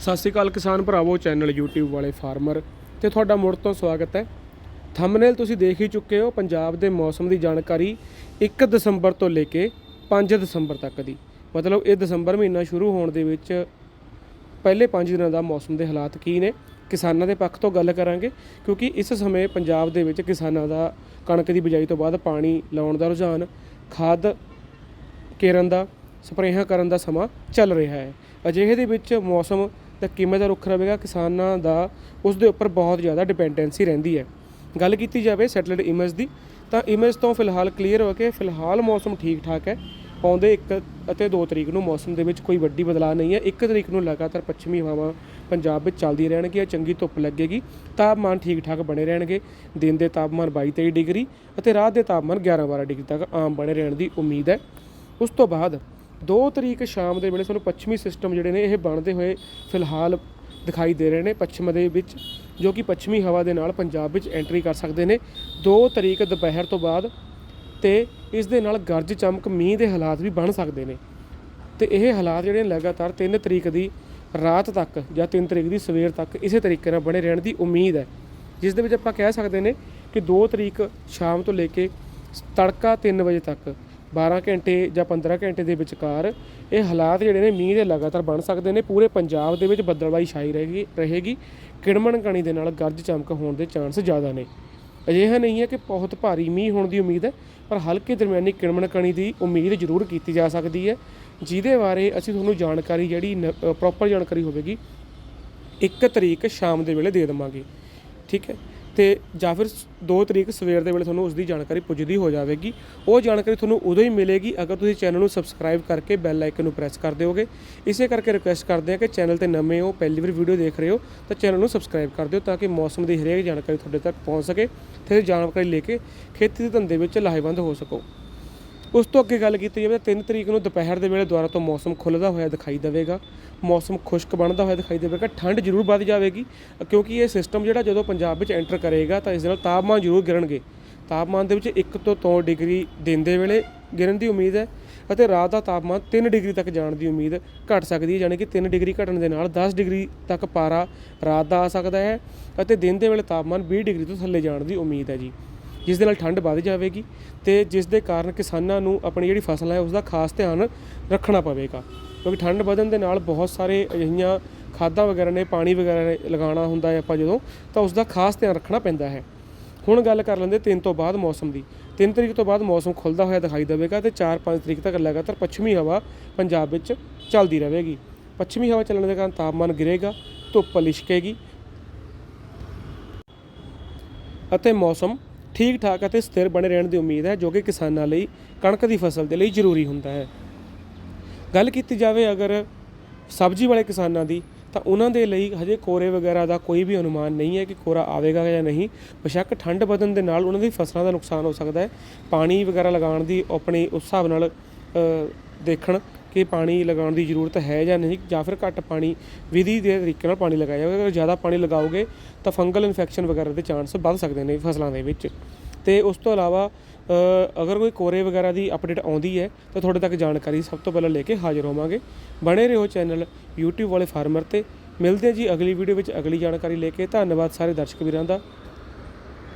ਸਤਿ ਸ਼੍ਰੀ ਅਕਾਲ ਕਿਸਾਨ ਭਰਾਵੋ ਚੈਨਲ YouTube ਵਾਲੇ ਫਾਰਮਰ ਤੇ ਤੁਹਾਡਾ ਮੁੜ ਤੋਂ ਸਵਾਗਤ ਹੈ। ਥੰਬਨੇਲ ਤੁਸੀਂ ਦੇਖ ਹੀ ਚੁੱਕੇ ਹੋ, ਪੰਜਾਬ ਦੇ ਮੌਸਮ ਦੀ ਜਾਣਕਾਰੀ 1 ਦਸੰਬਰ ਤੋਂ ਲੈ ਕੇ 5 ਦਸੰਬਰ ਤੱਕ ਦੀ। ਮਤਲਬ ਇਹ ਦਸੰਬਰ ਮਹੀਨਾ ਸ਼ੁਰੂ ਹੋਣ ਦੇ ਵਿੱਚ ਪਹਿਲੇ 5 ਦਿਨਾਂ ਦਾ ਮੌਸਮ ਦੇ ਹਾਲਾਤ ਕੀ ਨੇ, ਕਿਸਾਨਾਂ ਦੇ ਪੱਖ ਤੋਂ ਗੱਲ ਕਰਾਂਗੇ, ਕਿਉਂਕਿ ਇਸ ਸਮੇਂ ਪੰਜਾਬ ਦੇ ਵਿੱਚ ਕਿਸਾਨਾਂ ਦਾ ਕਣਕ ਦੀ ਬਿਜਾਈ ਤੋਂ ਬਾਅਦ ਪਾਣੀ ਲਾਉਣ ਦਾ ਰੁਝਾਨ, ਖਾਦ ਕੇਰਨ ਦਾ, ਸਪਰੇਹਾਂ ਕਰਨ ਦਾ ਸਮਾਂ ਚੱਲ ਰਿਹਾ ਹੈ। ਅਜਿਹੇ ਦੇ ਵਿੱਚ ਮੌਸਮ ਤਾਂ ਕਿਵੇਂ ਦਾ ਰੁੱਖ ਰਹੇਗਾ ਕਿਸਾਨਾਂ ਦਾ ਉਸ ਦੇ ਉੱਪਰ ਬਹੁਤ ਜ਼ਿਆਦਾ ਡਿਪੈਂਡੈਂਸੀ ਰਹਿੰਦੀ ਹੈ। ਗੱਲ ਕੀਤੀ ਜਾਵੇ ਸੈਟਲਡ ਇਮੇਜ ਦੀ, ਤਾਂ ਇਮੇਜ ਤੋਂ ਫਿਲਹਾਲ ਕਲੀਅਰ ਹੋ ਕੇ ਫਿਲਹਾਲ ਮੌਸਮ ਠੀਕ ਠਾਕ ਹੈ। ਆਉਂਦੇ 1 ਅਤੇ 2 ਤਰੀਕ ਨੂੰ ਮੌਸਮ ਦੇ ਵਿੱਚ ਕੋਈ ਵੱਡੀ ਬਦਲਾਅ ਨਹੀਂ ਹੈ। 1 ਤਰੀਕ ਨੂੰ ਲਗਾਤਾਰ ਪੱਛਮੀ ਹਵਾਵਾਂ ਪੰਜਾਬ ਵਿੱਚ ਚੱਲਦੀ ਰਹਿਣਗੀਆਂ, ਚੰਗੀ ਧੁੱਪ ਲੱਗੇਗੀ, ਤਾਪਮਾਨ ਠੀਕ ਠਾਕ ਬਣੇ ਰਹਿਣਗੇ। ਦਿਨ ਦੇ ਤਾਪਮਾਨ 22 23 ਡਿਗਰੀ ਅਤੇ ਰਾਤ ਦੇ ਤਾਪਮਾਨ 11 12 ਡਿਗਰੀ ਤੱਕ ਆਮ ਬਣੇ ਰਹਿਣ ਦੀ ਉਮੀਦ ਹੈ। ਉਸ ਤੋਂ ਬਾਅਦ 2 ਤਰੀਕ ਸ਼ਾਮ ਦੇ ਵੇਲੇ ਸਾਨੂੰ ਪੱਛਮੀ ਸਿਸਟਮ ਜਿਹੜੇ ਨੇ ਇਹ ਬਣਦੇ ਹੋਏ ਫਿਲਹਾਲ ਦਿਖਾਈ ਦੇ ਰਹੇ ਨੇ ਪੱਛਮ ਦੇ ਵਿੱਚ, ਜੋ ਕਿ ਪੱਛਮੀ ਹਵਾ ਦੇ ਨਾਲ ਪੰਜਾਬ ਵਿੱਚ ਐਂਟਰੀ ਕਰ ਸਕਦੇ ਨੇ। 2 ਤਰੀਕ ਦੁਪਹਿਰ ਤੋਂ ਬਾਅਦ ਤੇ ਇਸ ਦੇ ਨਾਲ ਗਰਜ ਚਮਕ, ਮੀਂਹ ਦੇ ਹਾਲਾਤ ਵੀ ਬਣ ਸਕਦੇ ਨੇ। ਤੇ ਇਹ ਹਾਲਾਤ ਜਿਹੜੇ ਨੇ ਲਗਾਤਾਰ 3 ਤਰੀਕ ਦੀ ਰਾਤ ਤੱਕ ਜਾਂ 3 ਤਰੀਕ ਦੀ ਸਵੇਰ ਤੱਕ ਇਸੇ ਤਰੀਕੇ ਨਾਲ ਬਣੇ ਰਹਿਣ ਦੀ ਉਮੀਦ ਹੈ। ਜਿਸ ਦੇ ਵਿੱਚ ਆਪਾਂ ਕਹਿ ਸਕਦੇ ਨੇ ਕਿ 2 ਤਰੀਕ ਸ਼ਾਮ ਤੋਂ ਲੈ ਕੇ ਤੜਕਾ 3 ਵਜੇ ਤੱਕ 12 ਘੰਟੇ ਜਾਂ 15 ਘੰਟੇ ਦੇ ਵਿਚਕਾਰ ਇਹ ਹਾਲਾਤ ਜਿਹੜੇ ਨੇ ਮੀਂਹ ਦੇ ਲਗਾਤਾਰ ਬਣ ਸਕਦੇ ਨੇ, ਪੂਰੇ ਪੰਜਾਬ ਦੇ ਵਿੱਚ ਬੱਦਲਵਾਈ ਛਾਈ ਰਹੇਗੀ ਰਹੇਗੀ। ਕਿੜਮਣ ਕਣੀ ਦੇ ਨਾਲ ਗਰਜ ਚਮਕ ਹੋਣ ਦੇ ਚਾਂਸ ਜ਼ਿਆਦਾ ਨੇ। ਅਜਿਹਾ ਨਹੀਂ ਹੈ ਕਿ ਬਹੁਤ ਭਾਰੀ ਮੀਂਹ ਹੋਣ ਦੀ ਉਮੀਦ ਹੈ, ਪਰ ਹਲਕੇ ਦਰਮਿਆਨੀ ਕਿਣਮਣ ਕਣੀ ਦੀ ਉਮੀਦ ਜ਼ਰੂਰ ਕੀਤੀ ਜਾ ਸਕਦੀ ਹੈ, ਜਿਹਦੇ ਬਾਰੇ ਅਸੀਂ ਤੁਹਾਨੂੰ ਜਾਣਕਾਰੀ ਜਿਹੜੀ ਪ੍ਰੋਪਰ ਜਾਣਕਾਰੀ ਹੋਵੇਗੀ 1 ਤਰੀਕ ਸ਼ਾਮ ਦੇ ਵੇਲੇ ਦੇ ਦੇਵਾਂਗੇ। ਠੀਕ ਹੈ? ਤੇ ਜਾਂ ਫਿਰ 2 ਤਰੀਕ ਸਵੇਰ ਦੇ ਵੇਲੇ ਤੁਹਾਨੂੰ ਉਸ ਦੀ ਜਾਣਕਾਰੀ ਪੁੱਜਦੀ ਹੋ ਜਾਵੇਗੀ। ਉਹ ਜਾਣਕਾਰੀ ਤੁਹਾਨੂੰ ਉਦੋਂ ਹੀ ਮਿਲੇਗੀ ਅਗਰ ਤੁਸੀਂ ਚੈਨਲ ਨੂੰ ਸਬਸਕ੍ਰਾਈਬ ਕਰਕੇ ਬੈਲ ਆਈਕਨ ਨੂੰ ਪ੍ਰੈਸ ਕਰ ਦਿਓਗੇ। ਇਸੇ ਕਰਕੇ ਰਿਕੁਐਸਟ ਕਰਦੇ ਹਾਂ ਕਿ ਚੈਨਲ ਤੇ ਨਵੇਂ ਹੋ, ਪਹਿਲੀ ਵਾਰ ਵੀਡੀਓ ਦੇਖ ਰਹੇ ਹੋ, ਤਾਂ ਚੈਨਲ ਨੂੰ ਸਬਸਕ੍ਰਾਈਬ ਕਰ ਦਿਓ ਤਾਂ ਕਿ ਮੌਸਮ ਦੀ ਹਰੇਕ ਜਾਣਕਾਰੀ ਤੁਹਾਡੇ ਤੱਕ ਪਹੁੰਚ ਸਕੇ ਤੇ ਜਾਣਕਾਰੀ ਲੈ ਕੇ ਖੇਤੀ ਦੇ ਧੰਦੇ ਵਿੱਚ ਲਾਹੇਵੰਦ ਹੋ ਸਕੋ। ਉਸ ਤੋਂ ਅੱਗੇ ਗੱਲ ਕੀਤੀ ਜਾਵੇ ਤਾਂ 3 ਤਰੀਕ ਨੂੰ ਦੁਪਹਿਰ ਦੇ ਵੇਲੇ ਦੁਆਰਾ ਤੋਂ ਮੌਸਮ ਖੁੱਲਦਾ ਹੋਇਆ ਦਿਖਾਈ ਦੇਵੇਗਾ। ਮੌਸਮ ਖੁਸ਼ਕ ਬਣਦਾ ਹੋਇਆ ਦਿਖਾਈ ਦੇਵੇਗਾ। ਠੰਡ ਜ਼ਰੂਰ ਵੱਧ ਜਾਵੇਗੀ ਕਿਉਂਕਿ ਇਹ ਸਿਸਟਮ ਜਿਹੜਾ ਜਦੋਂ ਪੰਜਾਬ ਵਿੱਚ ਐਂਟਰ ਕਰੇਗਾ ਤਾਂ ਇਸ ਦੇ ਨਾਲ ਤਾਪਮਾਨ ਜ਼ਰੂਰ ਗਿਰਨਗੇ। ਤਾਪਮਾਨ ਦੇ ਵਿੱਚ 1 ਤੋਂ 2 ਡਿਗਰੀ ਦਿਨ ਦੇ ਵੇਲੇ ਗਿਰਨ ਦੀ ਉਮੀਦ ਹੈ ਅਤੇ ਰਾਤ ਦਾ ਤਾਪਮਾਨ 3 ਡਿਗਰੀ ਤੱਕ ਜਾਣ ਦੀ ਉਮੀਦ ਘਟ ਸਕਦੀ ਹੈ, ਯਾਨੀ ਕਿ 3 ਡਿਗਰੀ ਘਟਣ ਦੇ ਨਾਲ 10 ਡਿਗਰੀ ਤੱਕ ਪਾਰਾ ਰਾਤ ਦਾ ਆ ਸਕਦਾ ਹੈ ਅਤੇ ਦਿਨ ਦੇ ਵੇਲੇ ਤਾਪਮਾਨ 20 ਡਿਗਰੀ ਤੋਂ ਥੱਲੇ ਜਾਣ ਦੀ ਉਮੀਦ ਹੈ ਜੀ। ਜਿਸ ਦੇ ਨਾਲ ਠੰਡ ਵੱਧ ਜਾਵੇਗੀ ਤੇ ਜਿਸ ਦੇ ਕਾਰਨ ਕਿਸਾਨਾਂ ਨੂੰ ਆਪਣੀ ਜਿਹੜੀ ਫਸਲ ਹੈ ਉਸ ਦਾ ਖਾਸ ਧਿਆਨ ਰੱਖਣਾ ਪਵੇਗਾ। ਕਿਉਂਕਿ ਠੰਡ ਵਧਣ ਦੇ ਨਾਲ ਬਹੁਤ ਸਾਰੇ ਅਜਿਹੀਆਂ ਖਾਦਾਂ ਵਗੈਰਾ ਨੇ, ਪਾਣੀ ਵਗੈਰਾ ਨੇ ਲਗਾਉਣਾ ਹੁੰਦਾ ਹੈ ਆਪਾਂ ਜਦੋਂ, ਤਾਂ ਉਸ ਦਾ ਖਾਸ ਧਿਆਨ ਰੱਖਣਾ ਪੈਂਦਾ ਹੈ। ਹੁਣ ਗੱਲ ਕਰ ਲੈਂਦੇ ਤਿੰਨ ਤੋਂ ਬਾਅਦ ਮੌਸਮ ਦੀ। 3 ਤਰੀਕ ਤੋਂ ਬਾਅਦ ਮੌਸਮ ਖੁੱਲਦਾ ਹੋਇਆ ਦਿਖਾਈ ਦੇਵੇਗਾ ਤੇ 4-5 ਤਰੀਕ ਤੱਕ ਲਗਾਤਾਰ ਪੱਛਮੀ ਹਵਾ ਪੰਜਾਬ ਵਿੱਚ ਚੱਲਦੀ ਰਹੇਗੀ। ਪੱਛਮੀ ਹਵਾ ਚੱਲਣ ਦੇ ਕਾਰਨ ਤਾਪਮਾਨ ਗਿਰੇਗਾ, ਧੁੱਪ ਲਿਸ਼ਕੇਗੀ ਅਤੇ ਮੌਸਮ ਠੀਕ ਠਾਕ ਅਤੇ ਸਥਿਰ ਬਣੇ ਰਹਿਣ ਦੀ ਉਮੀਦ ਹੈ, ਜੋ ਕਿ ਕਿਸਾਨਾਂ ਲਈ ਕਣਕ ਦੀ ਫਸਲ ਦੇ ਲਈ ਜ਼ਰੂਰੀ ਹੁੰਦਾ ਹੈ। ਗੱਲ ਕੀਤੀ ਜਾਵੇ ਅਗਰ ਸਬਜ਼ੀ ਵਾਲੇ ਕਿਸਾਨਾਂ ਦੀ, ਤਾਂ ਉਹਨਾਂ ਦੇ ਲਈ ਹਜੇ ਕੋਰੇ ਵਗੈਰਾ ਦਾ ਕੋਈ ਵੀ ਅਨੁਮਾਨ ਨਹੀਂ ਹੈ ਕਿ ਕੋਰਾ ਆਵੇਗਾ ਜਾਂ ਨਹੀਂ। ਬੇਸ਼ੱਕ ਠੰਡ ਵਧਣ ਦੇ ਨਾਲ ਉਹਨਾਂ ਦੀ ਫਸਲਾਂ ਦਾ ਨੁਕਸਾਨ ਹੋ ਸਕਦਾ ਹੈ। ਪਾਣੀ ਵਗੈਰਾ ਲਗਾਉਣ ਦੀ ਆਪਣੀ ਉਸ ਹਿਸਾਬ ਨਾਲ ਦੇਖਣ ਕਿ ਪਾਣੀ ਲਗਾਉਣ ਦੀ ਜ਼ਰੂਰਤ ਹੈ ਜਾਂ ਨਹੀਂ, ਜਾਂ ਫਿਰ ਘੱਟ ਪਾਣੀ ਵਿਧੀ ਦੇ ਤਰੀਕੇ ਨਾਲ ਪਾਣੀ ਲਗਾਇਆ ਜਾਵੇ। ਅਗਰ ਜ਼ਿਆਦਾ ਪਾਣੀ ਲਗਾਓਗੇ ਤਾਂ ਫੰਗਲ ਇਨਫੈਕਸ਼ਨ ਵਗੈਰਾ ਦੇ ਚਾਂਸ ਵੱਧ ਸਕਦੇ ਨੇ ਫਸਲਾਂ ਦੇ ਵਿੱਚ। ਤੇ ਉਸ ਤੋਂ ਇਲਾਵਾ ਅਗਰ ਕੋਈ ਕੋਰੇ ਵਗੈਰਾ ਦੀ ਅਪਡੇਟ ਆਉਂਦੀ ਹੈ, ਤਾਂ ਤੁਹਾਡੇ ਤੱਕ ਜਾਣਕਾਰੀ ਸਭ ਤੋਂ ਪਹਿਲਾਂ ਲੈ ਕੇ ਹਾਜ਼ਰ ਹੋਵਾਂਗੇ। ਬਣੇ ਰਹੋ ਚੈਨਲ YouTube ਵਾਲੇ ਫਾਰਮਰ ਤੇ। ਮਿਲਦੇ ਹਾਂ ਜੀ ਅਗਲੀ ਵੀਡੀਓ ਵਿੱਚ ਅਗਲੀ ਜਾਣਕਾਰੀ ਲੈ ਕੇ। ਧੰਨਵਾਦ ਸਾਰੇ ਦਰਸ਼ਕ ਵੀਰਾਂ ਦਾ।